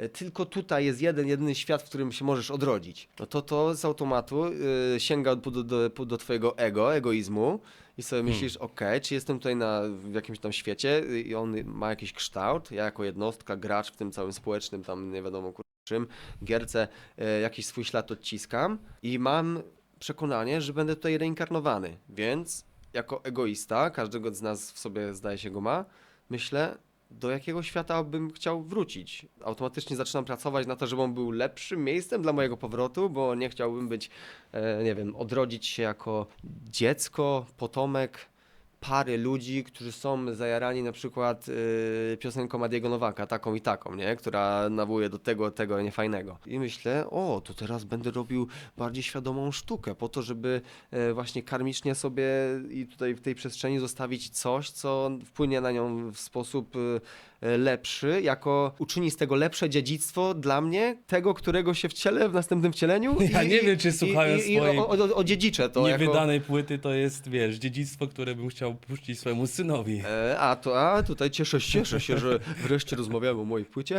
e, tylko tutaj jest jeden, jedyny świat, w którym się możesz odrodzić, no to to z automatu y, sięga do, do, do, twojego ego, egoizmu i sobie myślisz, okej, czy jestem tutaj na, w jakimś tam świecie i on ma jakiś kształt, ja jako jednostka, gracz w tym całym społecznym, tam nie wiadomo kur- czym, gierce, y, jakiś swój ślad odciskam i mam przekonanie, że będę tutaj reinkarnowany, więc jako egoista, każdego z nas w sobie zdaje się go ma, myślę, do jakiego świata bym chciał wrócić. Automatycznie zaczynam pracować na to, żeby on był lepszym miejscem dla mojego powrotu, bo nie chciałbym być, e, nie wiem, odrodzić się jako dziecko, potomek pary ludzi, którzy są zajarani na przykład y, piosenką Adiego Nowaka, taką i taką, nie? Która nawołuje do tego, tego niefajnego. I myślę, o, to teraz będę robił bardziej świadomą sztukę, po to, żeby e, właśnie karmicznie sobie i tutaj w tej przestrzeni zostawić coś, co wpłynie na nią w sposób y, e, lepszy, jako uczyni z tego lepsze dziedzictwo dla mnie, tego, którego się wcielę w następnym wcieleniu. Ja nie wiem, czy słuchając i, i, swojej o, o, odziedziczę to. jako- Niewydanej płyty to jest, wiesz, dziedzictwo, które bym chciał puścić swojemu synowi. E, A, to, a tutaj cieszę, cieszę się, że wreszcie rozmawiamy o mojej płycie.